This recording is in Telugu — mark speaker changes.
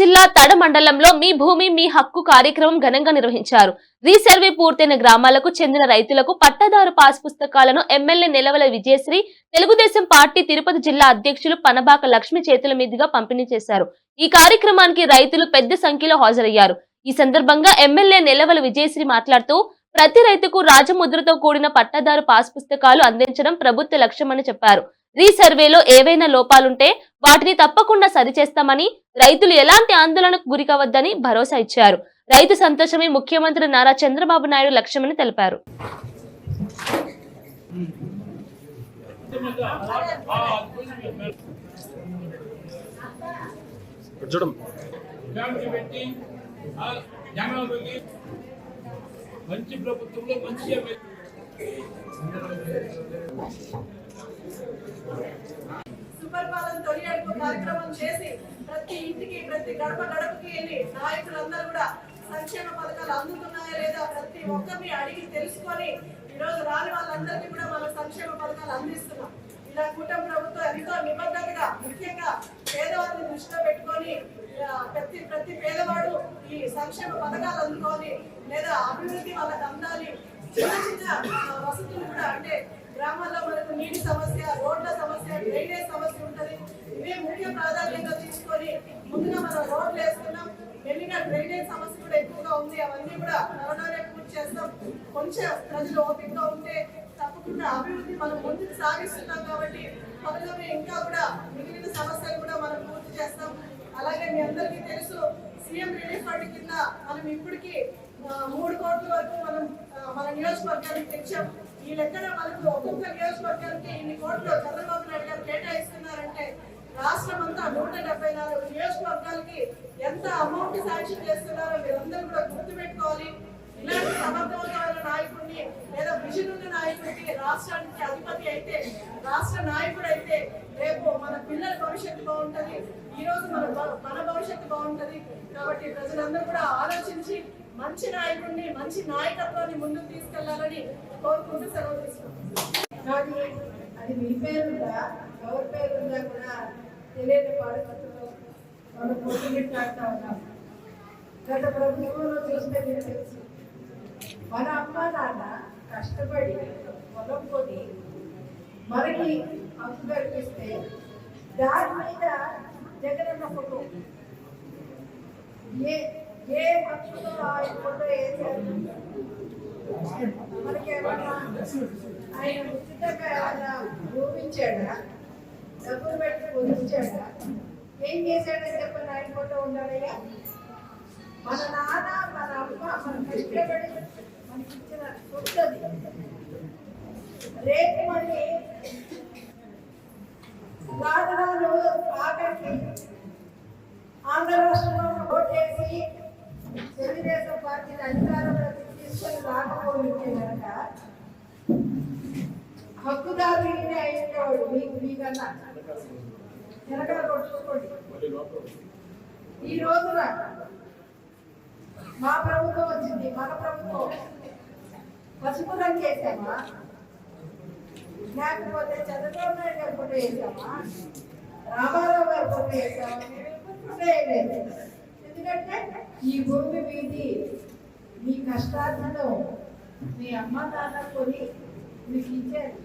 Speaker 1: జిల్లా తడ మండలంలో మీ భూమి మీ హక్కు కార్యక్రమం ఘనంగా నిర్వహించారు. రీసర్వే పూర్తయిన గ్రామాలకు చెందిన రైతులకు పట్టదారు పాస్ పుస్తకాలను ఎమ్మెల్యే నిలవల విజయశ్రీ తెలుగుదేశం పార్టీ తిరుపతి జిల్లా అధ్యక్షులు పనబాక లక్ష్మి చేతుల మీదుగా పంపిణీ చేశారు. ఈ కార్యక్రమానికి రైతులు పెద్ద సంఖ్యలో హాజరయ్యారు. ఈ సందర్భంగా ఎమ్మెల్యే నిలవల విజయశ్రీ మాట్లాడుతూ ప్రతి రైతుకు రాజముద్రతో కూడిన పట్టదారు పాస్ పుస్తకాలు అందించడం ప్రభుత్వ లక్ష్యమని చెప్పారు. రీసర్వేలో ఏవైనా లోపాలుంటే వాటిని తప్పకుండా సరిచేస్తామని రైతులు ఎలాంటి ఆందోళనకు గురికావద్దని భరోసా ఇచ్చారు. రైతు సంతోషమే ముఖ్యమంత్రి నారా చంద్రబాబు నాయుడు లక్ష్యమని తెలిపారు.
Speaker 2: మంచి ప్రభుత్వంలో మంచి ఎమ్మెల్యే
Speaker 3: తొలి అడుగు కార్యక్రమం చేసి ప్రతి ఇంటికి ప్రతి గడప గడపకి వెళ్ళి నాయకులందరూ కూడా సంక్షేమ పథకాలు అందుతున్నాయా లేదా ప్రతి ఒక్కరిని అడిగి తెలుసుకొని ఈరోజు రాని వాళ్ళందరికీ కూడా మన సంక్షేమ పథకాలు అందిస్తున్నాం. ఇలా కూటమి ప్రభుత్వం ఎంతో నిబద్ధతగా ముఖ్యంగా పేదవారిని దృష్టిలో పెట్టుకొని ప్రతి ప్రతి పేదవాడు ఈ సంక్షేమ పథకాలు అందుకొని లేదా అభివృద్ధి వాళ్ళకి అందాలి చిన్న చిన్న ఆ, వసతులు కూడా అంటే గ్రామాల్లో మనకు నీటి సమస్య రోడ్ల సమస్య డ్రైనేజ్ సమస్య ఉంటుంది. ఇవే ముఖ్య ప్రాధాన్యత తీసుకొని ముందుగా మనం రోడ్లు వేసుకున్నాం వెళ్ళిన డ్రైనేజ్ సమస్య కూడా ఎక్కువగా ఉంది. అవన్నీ కూడా త్వరలోనే పూర్తి చేస్తాం. కొంచెం ప్రజలు ఓపికగా ఉంటే తప్పకుండా అభివృద్ధి మనం ముందుకు సాగిస్తున్నాం కాబట్టి త్వరలోనే ఇంకా కూడా మిగిలిన సమస్యలు కూడా మనం పూర్తి చేస్తాం. అలాగే మీ అందరికీ తెలుసు సీఎం రిలీఫ్ ఫండ్ కింద మనం ఇప్పటికీ మూడు కోట్ల వరకు మనం మన నియోజకవర్గానికి తెచ్చాం. ఈ లెక్కన మనకు ఒక్కొక్క నియోజకవర్గానికి ఇన్ని కోట్లు చంద్రబాబు నాయుడు గారు కేటాయిస్తున్నారంటే రాష్ట్రం అంతా నూట డెబ్బై నాలుగు నియోజకవర్గాలకి ఎంత అమౌంట్ శాంక్షన్ చేస్తున్నారో మీరందరూ కూడా గుర్తుపెట్టుకోవాలి. ఇలాంటి సమర్థవంతమైన నాయకుడిని లేదా విజన్ ఉన్న నాయకుడికి రాష్ట్రానికి అధిపతి అయితే రాష్ట్ర నాయకుడు అయితే రేపు మన పిల్లల భవిష్యత్తు బాగుంటది. ఈ రోజు మన మన భవిష్యత్తు బాగుంటది. కాబట్టి ప్రజలందరూ కూడా ఆలోచించి మంచి నాయకుడిని మంచి నాయకత్వాన్ని ముందుకు తీసుకెళ్ళాలని కోరుకుంటూ సెలవు తీసుకుంటున్నాను.
Speaker 4: అది మీ పేరుందా? ఎవరి పేరు ఉందా కూడా తెలియని పరిస్థితుల్లో మనం పొట్టుగిట్లాడుతూ ఉన్నాం. గత ప్రభుత్వంలో చూస్తే మీరు తెలుసు. మన అమ్మ నాన్న కష్టపడి పొలం కొని మనకి హక్కు కల్పిస్తే దాని మీద జగనన్న ఫోటో. ఏ ఏ హక్కుతో ఆ ఫోటో వేసారు ఆయన ఉచితంగా ఏమన్నా భూమించాడా డబ్బులు పెట్టి పొందించాడా ఏం చేశాడని చెప్పని ఆయన ఫోటో ఉండాలయ్యా? మన నాన్న మన అమ్మ మన కష్టపడి మనకి ఇచ్చిన రేపు మళ్ళీ రాజధానులు ఆఖరికి ఆంధ్ర రాష్ట్రంలో తెలుగుదేశం పార్టీని అధికారంలోకి తీసుకొని రాకపోయింటే కనుక హక్కుదారు ఈయనే అయ్యేవాడు మీకు మీకన్నా. వెనకాల కొట్టుకోండి ఈ రోజున మా ప్రభుత్వం వచ్చింది మన ప్రభుత్వం. పసుపు రంగు వేసామా? లేకపోతే చంద్రబాబు నాయుడు గారు ఫోటో వేసామా? రామారావు గారు ఫోటో వేసామా? మేము ఎప్పుడు ఫోటో వేయలేదు. ఎందుకంటే ఈ భూమి మీది మీ కష్టార్జితం మీ అమ్మ నాన్న కొని మీకు ఇచ్చారు.